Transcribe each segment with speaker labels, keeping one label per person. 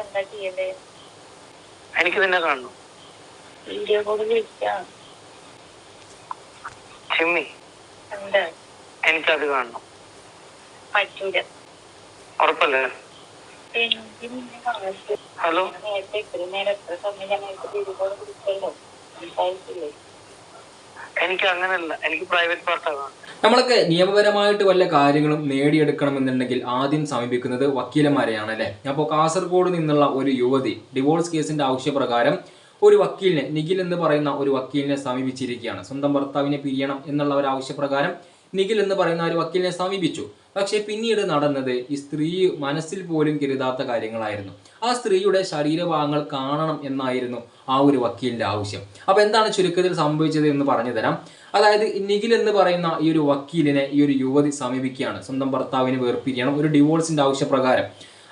Speaker 1: എന്താ ചെയ്യണ്ടേ?
Speaker 2: എനിക്ക് നിന്നെ കാണണം.
Speaker 1: വീഡിയോ കോൾ വിളിക്കാം
Speaker 2: ചിമ്മി
Speaker 1: എന്താ?
Speaker 2: എനിക്കത് കാണണം.
Speaker 1: പറ്റൂല.
Speaker 2: ഉറപ്പല്ലേ?
Speaker 1: എനിക്ക് നിന്നെ കാണരുത്.
Speaker 2: ഹലോ?
Speaker 1: നേരത്തെ ഇത്രയും നേരം എത്ര സമയം ഞങ്ങൾക്ക് വീഡിയോ കോൾ വിളിച്ചല്ലോ? സംസാരിച്ചില്ലേ?
Speaker 2: എനിക്ക് അങ്ങനെയല്ല എനിക്ക് പ്രൈവറ്റ് പാർട്ടാണ്
Speaker 3: നമ്മളൊക്കെ നിയമപരമായിട്ട് വല്ല കാര്യങ്ങളും നേടിയെടുക്കണമെന്നുണ്ടെങ്കിൽ ആദ്യം സമീപിക്കുന്നത് വക്കീലന്മാരെയാണ് അല്ലേ അപ്പോൾ കാസർഗോഡ് നിന്നുള്ള ഒരു യുവതി ഡിവോഴ്സ് കേസിന്റെ ആവശ്യപ്രകാരം ഒരു വക്കീലിനെ നിഖിൽ എന്ന് പറയുന്ന ഒരു വക്കീലിനെ സമീപിച്ചിരിക്കുകയാണ്. സ്വന്തം ഭർത്താവിനെ പിരിയണം എന്നുള്ള ഒരു ആവശ്യപ്രകാരം നിഖിൽ എന്ന് പറയുന്ന ഒരു വക്കീലിനെ സമീപിച്ചു. പക്ഷേ പിന്നീട് നടന്നത് ഈ സ്ത്രീ മനസ്സിൽ പോലും കരുതാത്ത കാര്യങ്ങളായിരുന്നു. ആ സ്ത്രീയുടെ ശരീരഭാഗങ്ങൾ കാണണം എന്നായിരുന്നു ആ ഒരു വക്കീലിന്റെ ആവശ്യം. അപ്പൊ എന്താണ് ചുരുക്കത്തിൽ സംഭവിച്ചത് എന്ന് പറഞ്ഞു തരാം. അതായത് നിഖിൽ എന്ന് പറയുന്ന ഈ ഒരു വക്കീലിനെ ഈ ഒരു യുവതി സമീപിക്കുകയാണ്. സ്വന്തം ഭർത്താവിനെ വേർപിരിയണം. ഒരു ഡിവോഴ്സിന്റെ ആവശ്യപ്രകാരം.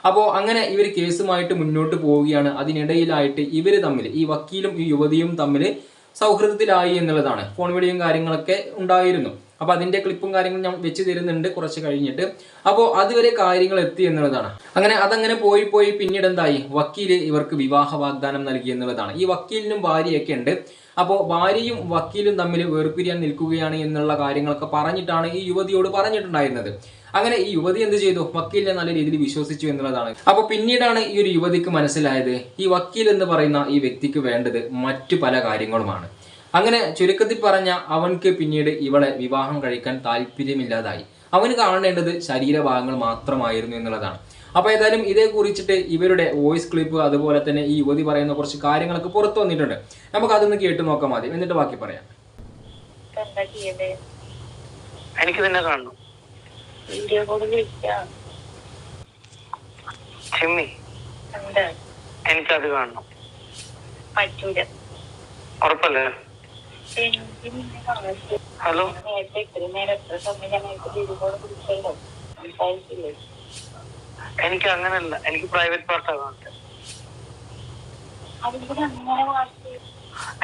Speaker 3: അപ്പോൾ അങ്ങനെ ഇവർ കേസുമായിട്ട് മുന്നോട്ട് പോവുകയാണ്. അതിനിടയിലായിട്ട് ഇവർ തമ്മിൽ ഈ വക്കീലും ഈ യുവതിയും തമ്മിൽ സൗഹൃദത്തിലായി എന്നുള്ളതാണ്. ഫോൺ വിളിയും കാര്യങ്ങളൊക്കെ ഉണ്ടായിരുന്നു. അപ്പോൾ അതിന്റെ ക്ലിപ്പും കാര്യങ്ങളും ഞാൻ വെച്ച് തരുന്നുണ്ട് കുറച്ച് കഴിഞ്ഞിട്ട്. അപ്പോൾ അതുവരെ കാര്യങ്ങൾ എത്തി എന്നുള്ളതാണ്. അങ്ങനെ അതങ്ങനെ പോയി പോയി പിന്നീട് എന്തായി? വക്കീൽ ഇവർക്ക് വിവാഹ വാഗ്ദാനം നൽകി എന്നുള്ളതാണ്. ഈ വക്കീലിനും ഭാര്യയൊക്കെ ഉണ്ട്. അപ്പോൾ ഭാര്യയും വക്കീലും തമ്മിൽ വേർപിരിയാൻ നിൽക്കുകയാണ് എന്നുള്ള കാര്യങ്ങളൊക്കെ പറഞ്ഞിട്ടാണ് ഈ യുവതിയോട് പറഞ്ഞിട്ടുണ്ടായിരുന്നത്. അങ്ങനെ ഈ യുവതി എന്ത് ചെയ്തു? വക്കീലിനെ നല്ല രീതിയിൽ വിശ്വസിച്ചു എന്നുള്ളതാണ്. അപ്പൊ പിന്നീടാണ് ഈ ഒരു യുവതിക്ക് മനസ്സിലായത്. ഈ വക്കീൽ എന്ന് പറയുന്ന ഈ വ്യക്തിക്ക് വേണ്ടത് മറ്റു പല കാര്യങ്ങളുമാണ്. അങ്ങനെ ചുരുക്കത്തിൽ പറഞ്ഞ അവൻക്ക് പിന്നീട് ഇവളെ വിവാഹം കഴിക്കാൻ താല്പര്യമില്ലാതായി. അവന് കാണേണ്ടത് ശരീരഭാഗങ്ങൾ മാത്രമായിരുന്നു എന്നുള്ളതാണ്. അപ്പൊ ഏതായാലും ഇതേ കുറിച്ചിട്ട് ഇവരുടെ വോയിസ് ക്ലിപ്പ് അതുപോലെ തന്നെ ഈ യുവതി പറയുന്ന കുറച്ച് കാര്യങ്ങളൊക്കെ പുറത്തു വന്നിട്ടുണ്ട്. നമുക്ക് അതൊന്ന് കേട്ട് നോക്കാം മതി എന്നിട്ട് ബാക്കി പറയാം.
Speaker 2: എനിക്ക് നിന്നെ കാണണം. ചിമ്മി എനിക്കത് കാണണം.
Speaker 1: പറ്റൂല.
Speaker 2: ഉറപ്പല്ലേ. ഹലോ. എനിക്ക് അങ്ങനല്ല. എനിക്ക് പ്രൈവറ്റ് പാർട്ടാ കാണട്ടെ
Speaker 1: അതിവിടെ അങ്ങനെ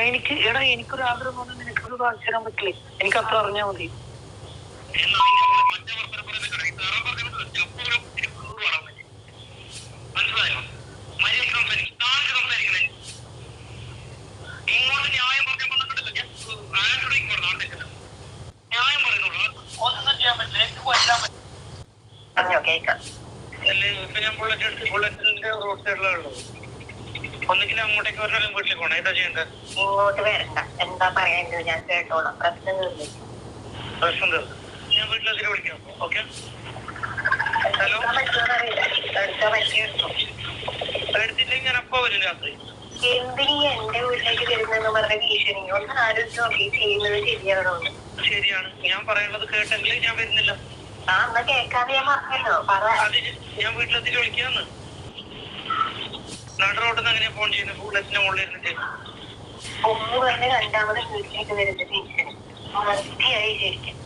Speaker 2: എനിക്ക് എടാ എനിക്കൊരു ആഗ്രഹം നിനക്കൊരു കാണിച്ചു തരാൻ പറ്റില്ലേ? എനിക്ക് അത്ര അറിഞ്ഞാൽ മതി മനസ്സിലായോ മര്യാദയ്ക്ക് സംസാരിക്ക്. താഴെ സംസാരിക്കണേ. ഇങ്ങോട്ട് ന്യായം പറഞ്ഞാൽ വന്നിട്ടില്ല. ഞാൻ ആരോടും ഇങ്ങോട്ട് നാട്ടിലേക്ക്. ന്യായം പറയുന്നുള്ളൂ. ഒന്നും ചെയ്യാൻ പറ്റില്ല. എനിക്ക് കൊല്ലാൻ പറ്റില്ല.
Speaker 1: പറഞ്ഞോ കേക്കാം
Speaker 2: അല്ലേ, ഇപ്പൊ ഞാൻ ബുള്ളറ്റ് എടുത്ത് ബുള്ളറ്റിന്റെ റോഡ് സൈഡിലാണ് ഒന്നുകിൽ അങ്ങോട്ടേക്ക് വരണം വീട്ടിലേക്ക് പോകണം ഏതാ ചെയ്യേണ്ടത്
Speaker 1: ഇങ്ങോട്ട് വരണ്ട. എന്താ പറയേണ്ടത്? ഞാൻ കേട്ടോളാം. പ്രശ്നം തീർന്നില്ല.
Speaker 2: പ്രശ്നം തീർന്നു ഞാൻ വീട്ടിലെത്തിട്ട് വിളിക്കാം ഓക്കെ? ഹലോ? എടുത്തില്ലെങ്കിൽ ഞാൻ അപ്പൊ വരും രാത്രി.
Speaker 1: എന്തിനീ എന്റെ വീട്ടിലേക്ക് വരുന്നെന്ന് പറഞ്ഞ ഭീഷണി? ഒന്ന് ആലോചിച്ച് നോക്കി. ചെയ്യുന്നത് ശരിയാണോ?
Speaker 2: ശരിയാണ്. ഞാൻ പറയുന്നത് കേട്ടെങ്കിൽ ഞാൻ വരുന്നില്ല.
Speaker 1: ആ എന്നാ കേൾക്കാതെ ഞാൻ പറഞ്ഞല്ലോ പറ.
Speaker 2: അത് ഞാൻ വിളിക്കാന്ന്. നട റോഡിൽ നിന്ന് എങ്ങനെയാ ഫോൺ ചെയ്യുന്നത് ബുള്ളറ്റിന്റെ മുകളിൽ ഇരുന്നിട്ട്.
Speaker 1: രണ്ടാമത് വീട്ടിലേക്ക് വരുന്ന ഭീഷണി വൃത്തിയായി ശരിക്കും.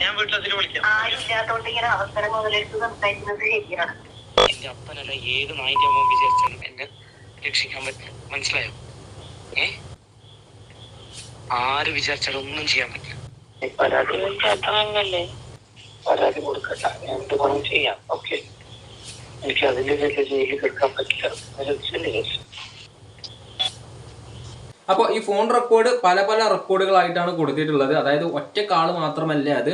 Speaker 2: ഞാൻ വീട്ടിലെത്തിട്ട് വിളിക്കാം.
Speaker 1: ആരും ഇല്ലാത്തോണ്ട് ഇങ്ങനെ അവസരം മുതലെടുത്ത് സംസാരിക്കുന്നത് ശരിയാണ്.
Speaker 2: എന്റെ അപ്പനല്ല ഏത് നായിന്റെ അമ്മ വിചാരിച്ചാലും എന്നെ രക്ഷിക്കാൻ പറ്റില്ല. മനസ്സിലായോ? ഏ? ആര് വിചാരിച്ചാലും ഒന്നും ചെയ്യാൻ പറ്റില്ല.
Speaker 1: പരാതി
Speaker 2: കൊടുക്കട്ടെ. എന്ത് പണം ചെയ്യാം. ഓക്കെ. എനിക്ക് അതിന്റെ പേരിൽ ജയിലിൽ കിടക്കാൻ പറ്റില്ല
Speaker 3: അപ്പോൾ ഈ ഫോൺ റെക്കോർഡ് പല പല റെക്കോർഡുകളായിട്ടാണ് കൊടുത്തിട്ടുള്ളത്. അതായത് ഒറ്റ കാൾ മാത്രമല്ല അത്.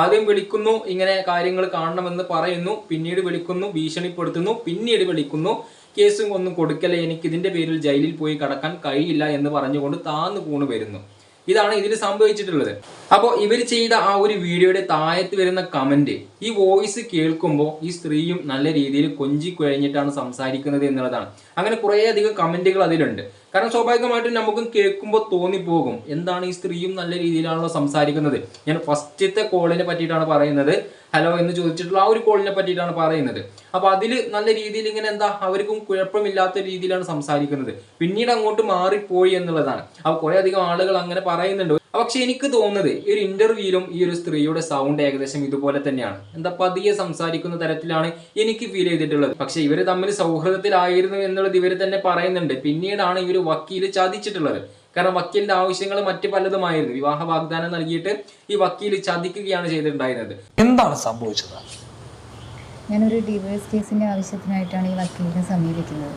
Speaker 3: ആദ്യം വിളിക്കുന്നു ഇങ്ങനെ കാര്യങ്ങൾ കാണണമെന്ന് പറയുന്നു പിന്നീട് വിളിക്കുന്നു ഭീഷണിപ്പെടുത്തുന്നു പിന്നീട് വിളിക്കുന്നു. കേസും ഒന്നും കൊടുക്കലേ എനിക്ക് ഇതിന്റെ പേരിൽ ജയിലിൽ പോയി കടക്കാൻ കഴിയില്ല എന്ന് പറഞ്ഞുകൊണ്ട് താന്നു കൂണ് വരുന്നു. ഇതാണ് ഇതിൽ സംഭവിച്ചിട്ടുള്ളത്. അപ്പോൾ ഇവർ ചെയ്ത ആ ഒരു വീഡിയോയുടെ താഴത്ത് വരുന്ന കമന്റ് ഈ വോയിസ് കേൾക്കുമ്പോൾ ഈ സ്ത്രീയും നല്ല രീതിയിൽ കൊഞ്ചി കുഴഞ്ഞിട്ടാണ് സംസാരിക്കുന്നത് എന്നുള്ളതാണ്. അങ്ങനെ കുറേയധികം കമന്റുകൾ അതിലുണ്ട്. കാരണം സ്വാഭാവികമായിട്ടും നമുക്കും കേൾക്കുമ്പോൾ തോന്നിപ്പോകും. എന്താണ് ഈ സ്ത്രീയും നല്ല രീതിയിലാണല്ലോ സംസാരിക്കുന്നത്? ഞാൻ ഫസ്റ്റത്തെ കോളിനെ പറ്റിയിട്ടാണ് പറയുന്നത്. ഹലോ എന്ന് ചോദിച്ചിട്ടുള്ള ആ ഒരു കോളിനെ പറ്റിയിട്ടാണ് പറയുന്നത്. അപ്പോൾ അതിൽ നല്ല രീതിയിൽ ഇങ്ങനെ എന്താ അവർക്കും കുഴപ്പമില്ലാത്ത രീതിയിലാണ് സംസാരിക്കുന്നത്. പിന്നീട് അങ്ങോട്ട് മാറിപ്പോയി എന്നുള്ളതാണ്. അപ്പോൾ കുറെ അധികം ആളുകൾ അങ്ങനെ പറയുന്നുണ്ട്. പക്ഷെ എനിക്ക് തോന്നുന്നത് ഈ ഒരു ഇന്റർവ്യൂയിലും ഈ ഒരു സ്ത്രീയുടെ സൗണ്ട് ഏകദേശം ഇതുപോലെ തന്നെയാണ്. എന്താ പതിയെ സംസാരിക്കുന്ന തരത്തിലാണ് എനിക്ക് ഫീൽ ചെയ്തിട്ടുള്ളത്. പക്ഷെ ഇവർ തമ്മിൽ സൗഹൃദത്തിലായിരുന്നു എന്നുള്ളത് ഇവർ തന്നെ പറയുന്നുണ്ട്. പിന്നീടാണ് ഒരു വക്കീൽ ചതിച്ചിട്ടുള്ളത്. കാരണം വക്കീലിന്റെ ആവശ്യങ്ങൾ മറ്റു പലതുമായിരുന്നു. വിവാഹ വാഗ്ദാനം നൽകിയിട്ട് ഈ വക്കീൽ ചതിക്കുകയാണ് ചെയ്തിട്ടുണ്ടായിരുന്നത്.
Speaker 4: എന്താണ് സംഭവിച്ചത്? ഞാനൊരു ഡിവോഴ്സ് കേസിന്റെ ആവശ്യത്തിനായിട്ടാണ് ഈ വക്കീലിനെ സമീപിക്കുന്നത്.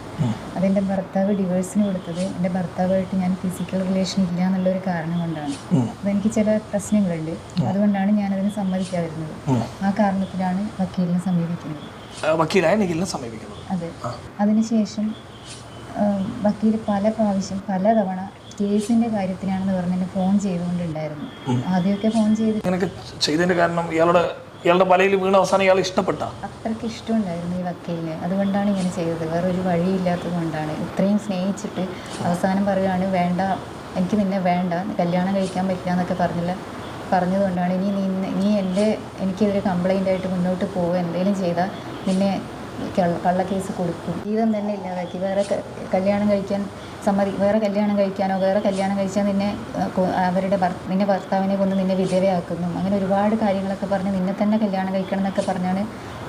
Speaker 4: അതെന്റെ ഭർത്താവ് ഡിവോഴ്സിന് കൊടുത്തത്. എന്റെ ഭർത്താവായിട്ട് ഞാൻ ഫിസിക്കൽ റിലേഷൻ ഇല്ല എന്നുള്ള ഒരു കാരണം കൊണ്ടാണ്. അതെനിക്ക് ചില പ്രശ്നങ്ങളുണ്ട്. അതുകൊണ്ടാണ് ഞാൻ ഞാനതിന് സമ്മതിക്കാതിരുന്നത്. ആ കാരണത്തിലാണ് വക്കീലിനെ സമീപിക്കുന്നത്. അതെ. അതിനുശേഷം വക്കീൽ പല പ്രാവശ്യം പലതവണ കേസിന്റെ കാര്യത്തിനാണെന്ന് പറഞ്ഞ് എന്നെ ഫോൺ ചെയ്തുകൊണ്ടുണ്ടായിരുന്നു. ആദ്യമൊക്കെ ഫോൺ ചെയ്ത്
Speaker 5: ചെയ്തതിന്റെ കാരണം ഇയാളുടെ ഇയാളുടെ വലയിൽ വീണ അവസാനം ഇയാൾ ഇഷ്ടപ്പെട്ട?
Speaker 4: അത്രയ്ക്ക് ഇഷ്ടമുണ്ടായിരുന്നു ഈ വക്കീലിന്. അതുകൊണ്ടാണ് ഇങ്ങനെ ചെയ്തത്. വേറെ ഒരു വഴിയില്ലാത്തത് കൊണ്ടാണ്. ഇത്രയും സ്നേഹിച്ചിട്ട് അവസാനം പറയുകയാണ് വേണ്ട എനിക്ക് നിന്നെ വേണ്ട. കല്യാണം കഴിക്കാൻ പറ്റില്ല എന്നൊക്കെ പറഞ്ഞില്ല. പറഞ്ഞതുകൊണ്ടാണ് ഇനി നീ നീ എന്റെ എനിക്കെതിരെ കംപ്ലൈന്റ് ആയിട്ട് മുന്നോട്ട് പോവുക. എന്തെങ്കിലും ചെയ്താൽ നിന്നെ കള്ളക്കേസ് കൊടുക്കും. ജീവിതം തന്നെ ഇല്ലാതാക്കി. വേറെ കല്യാണം കഴിക്കാൻ സമ്മതി വേറെ കല്യാണം കഴിക്കാനോ വേറെ കല്യാണം കഴിച്ചാൽ നിന്നെ അവരുടെ നിന്നെ ഭർത്താവിനെ കൊന്ന് നിന്നെ വിധവയാക്കുന്നു. അങ്ങനെ ഒരുപാട് കാര്യങ്ങളൊക്കെ പറഞ്ഞ് നിന്നെ തന്നെ കല്യാണം കഴിക്കണം എന്നൊക്കെ പറഞ്ഞാണ്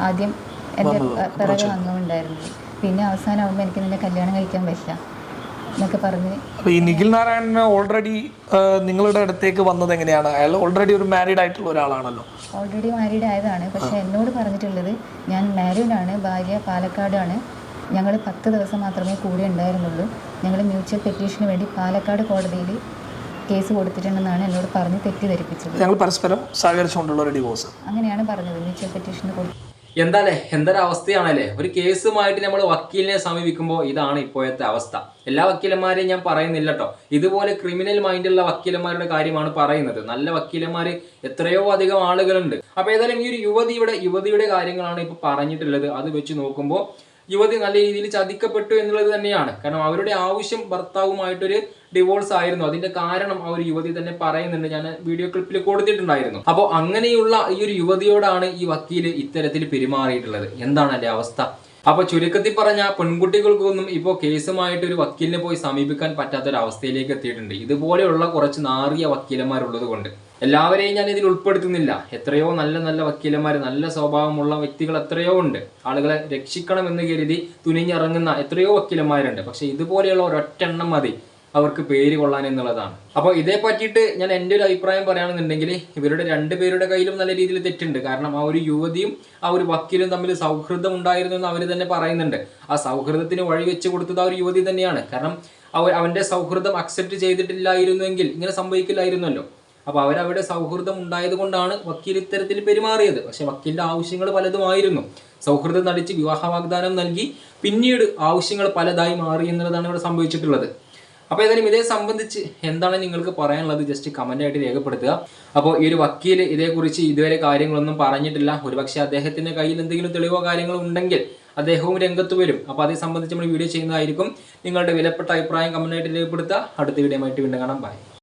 Speaker 4: ആദ്യം എന്റെ പിറകെ വന്നുണ്ടായിരുന്നത് പിന്നെ അവസാനമാകുമ്പോൾ എനിക്ക് നിന്നെ കല്യാണം കഴിക്കാൻ പറ്റില്ല. എന്നൊക്കെ പറഞ്ഞ്.
Speaker 5: അപ്പൊ ഈ നിഖിൽ നാരായണന് ഓൾറെഡി നിങ്ങളുടെ അടുത്തേക്ക് വന്നത് എങ്ങനെയാണ്? അയാൾ ഓൾറെഡി ഒരു മാരീഡ് ആയിട്ടുള്ള ഒരാളാണല്ലോ.
Speaker 4: ഓൾറെഡി മാരീഡ് ആയതാണ്. പക്ഷെ എന്നോട് പറഞ്ഞിട്ടുള്ളത് ഞാൻ മാരീഡാണ് ഭാര്യ പാലക്കാടാണ്. ഞങ്ങൾ പത്ത് ദിവസം മാത്രമേ കൂടെ ഉണ്ടായിരുന്നുള്ളൂ. ഞങ്ങൾ മ്യൂച്വൽ പെറ്റീഷന് വേണ്ടി പാലക്കാട് കോടതിയിൽ കേസ് കൊടുത്തിട്ടുണ്ടെന്നാണ് എന്നോട് പറഞ്ഞ് തെറ്റിദ്ധരിപ്പിച്ചത്.
Speaker 5: ഞങ്ങൾ പരസ്പരം സഹകരിച്ചുകൊണ്ടുള്ള ഒരു ഡിവോഴ്സ്
Speaker 4: അങ്ങനെയാണ് പറഞ്ഞത് മ്യൂച്വൽ പെറ്റീഷന് കൊടുത്തു.
Speaker 3: എന്താല്ലേ? എന്തൊരവസ്ഥയാണല്ലേ? ഒരു കേസുമായിട്ട് നമ്മൾ വക്കീലിനെ സമീപിക്കുമ്പോൾ ഇതാണ് ഇപ്പോഴത്തെ അവസ്ഥ. എല്ലാ വക്കീലന്മാരെയും ഞാൻ പറയുന്നില്ല കേട്ടോ ഇതുപോലെ ക്രിമിനൽ മൈൻഡുള്ള വക്കീലന്മാരുടെ കാര്യമാണ് പറയുന്നത്. നല്ല വക്കീലന്മാർ എത്രയോ അധികം ആളുകളുണ്ട്. അപ്പോൾ ഏതായാലും ഈ ഒരു യുവതിയുടെ യുവതിയുടെ കാര്യങ്ങളാണ് ഇപ്പൊ പറഞ്ഞിട്ടുള്ളത്. അത് വെച്ച് നോക്കുമ്പോൾ യുവതി നല്ല രീതിയിൽ ചതിക്കപ്പെട്ടു എന്നുള്ളത് തന്നെയാണ്. കാരണം അവരുടെ ആവശ്യം ഭർത്താവുമായിട്ടൊരു ഡിവോഴ്സ് ആയിരുന്നു. അതിന്റെ കാരണം ആ ഒരു യുവതി തന്നെ പറയുന്നുണ്ട്. ഞാൻ വീഡിയോ ക്ലിപ്പിൽ കൊടുത്തിട്ടുണ്ടായിരുന്നു. അപ്പോൾ അങ്ങനെയുള്ള ഈ ഒരു യുവതിയോടാണ് ഈ വക്കീൽ ഇത്തരത്തിൽ പെരുമാറിയിട്ടുള്ളത്. എന്താണ് എന്റെ അവസ്ഥ? അപ്പൊ ചുരുക്കത്തിൽ പറഞ്ഞ പെൺകുട്ടികൾക്കൊന്നും ഇപ്പോൾ കേസുമായിട്ട് ഒരു വക്കീലിനെ പോയി സമീപിക്കാൻ പറ്റാത്ത ഒരു അവസ്ഥയിലേക്ക് എത്തിയിട്ടുണ്ട്. ഇതുപോലെയുള്ള കുറച്ച് നാറിയ വക്കീലന്മാരുള്ളത് കൊണ്ട് എല്ലാവരെയും ഞാൻ ഇതിൽ ഉൾപ്പെടുത്തുന്നില്ല. എത്രയോ നല്ല നല്ല വക്കീലന്മാർ നല്ല സ്വഭാവമുള്ള വ്യക്തികൾ എത്രയോ ഉണ്ട്. ആളുകളെ രക്ഷിക്കണമെന്ന് കരുതി തുനിഞ്ഞിറങ്ങുന്ന എത്രയോ വക്കീലന്മാരുണ്ട്. പക്ഷെ ഇതുപോലെയുള്ള ഒരൊറ്റെണ്ണം മതി. അവർക്ക് പേര് കൊള്ളാൻ എന്നുള്ളതാണ്. അപ്പോൾ ഇതേ പറ്റിയിട്ട് ഞാൻ എന്റെ ഒരു അഭിപ്രായം പറയുകയാണെന്നുണ്ടെങ്കിൽ ഇവരുടെ രണ്ടുപേരുടെ കയ്യിലും നല്ല രീതിയിൽ തെറ്റുണ്ട്. കാരണം ആ ഒരു യുവതിയും ആ ഒരു വക്കീലും തമ്മിൽ സൗഹൃദം ഉണ്ടായിരുന്നു എന്ന് അവർ തന്നെ പറയുന്നുണ്ട്. ആ സൗഹൃദത്തിന് വഴി വെച്ച് കൊടുത്തത് ആ ഒരു യുവതി തന്നെയാണ്. കാരണം അവർ അവന്റെ സൗഹൃദം അക്സെപ്റ്റ് ചെയ്തിട്ടില്ലായിരുന്നുവെങ്കിൽ ഇങ്ങനെ സംഭവിക്കില്ലായിരുന്നല്ലോ. അപ്പോൾ അവരവിടെ സൗഹൃദം ഉണ്ടായത് കൊണ്ടാണ് വക്കീൽ ഇത്തരത്തിൽ പെരുമാറിയത്. പക്ഷെ വക്കീലിന്റെ ആവശ്യങ്ങൾ പലതുമായിരുന്നു സൗഹൃദം നടിച്ച് വിവാഹ വാഗ്ദാനം നൽകി പിന്നീട് ആവശ്യങ്ങൾ പലതായി മാറി എന്നുള്ളതാണ് ഇവിടെ സംഭവിച്ചിട്ടുള്ളത്. അപ്പോൾ ഏതായാലും ഇതേ സംബന്ധിച്ച് എന്താണ് നിങ്ങൾക്ക് പറയാനുള്ളത്? ജസ്റ്റ് കമന്റ് ആയിട്ട് രേഖപ്പെടുത്തുക. അപ്പോൾ ഈ ഒരു വക്കീൽ ഇതേക്കുറിച്ച് ഇതുവരെ കാര്യങ്ങളൊന്നും പറഞ്ഞിട്ടില്ല. ഒരുപക്ഷെ അദ്ദേഹത്തിന്റെ കയ്യിൽ എന്തെങ്കിലും തെളിവോ കാര്യങ്ങളോ ഉണ്ടെങ്കിൽ അദ്ദേഹവും രംഗത്ത് വരും. അപ്പോൾ അതേ സംബന്ധിച്ച് നമ്മൾ വീഡിയോ ചെയ്യുന്നതായിരിക്കും. നിങ്ങളുടെ വിലപ്പെട്ട അഭിപ്രായം കമന്റ് ആയിട്ട് രേഖപ്പെടുത്തുക. അടുത്ത വീഡിയോ ആയിട്ട് വീണ്ടും കാണാം. ബൈ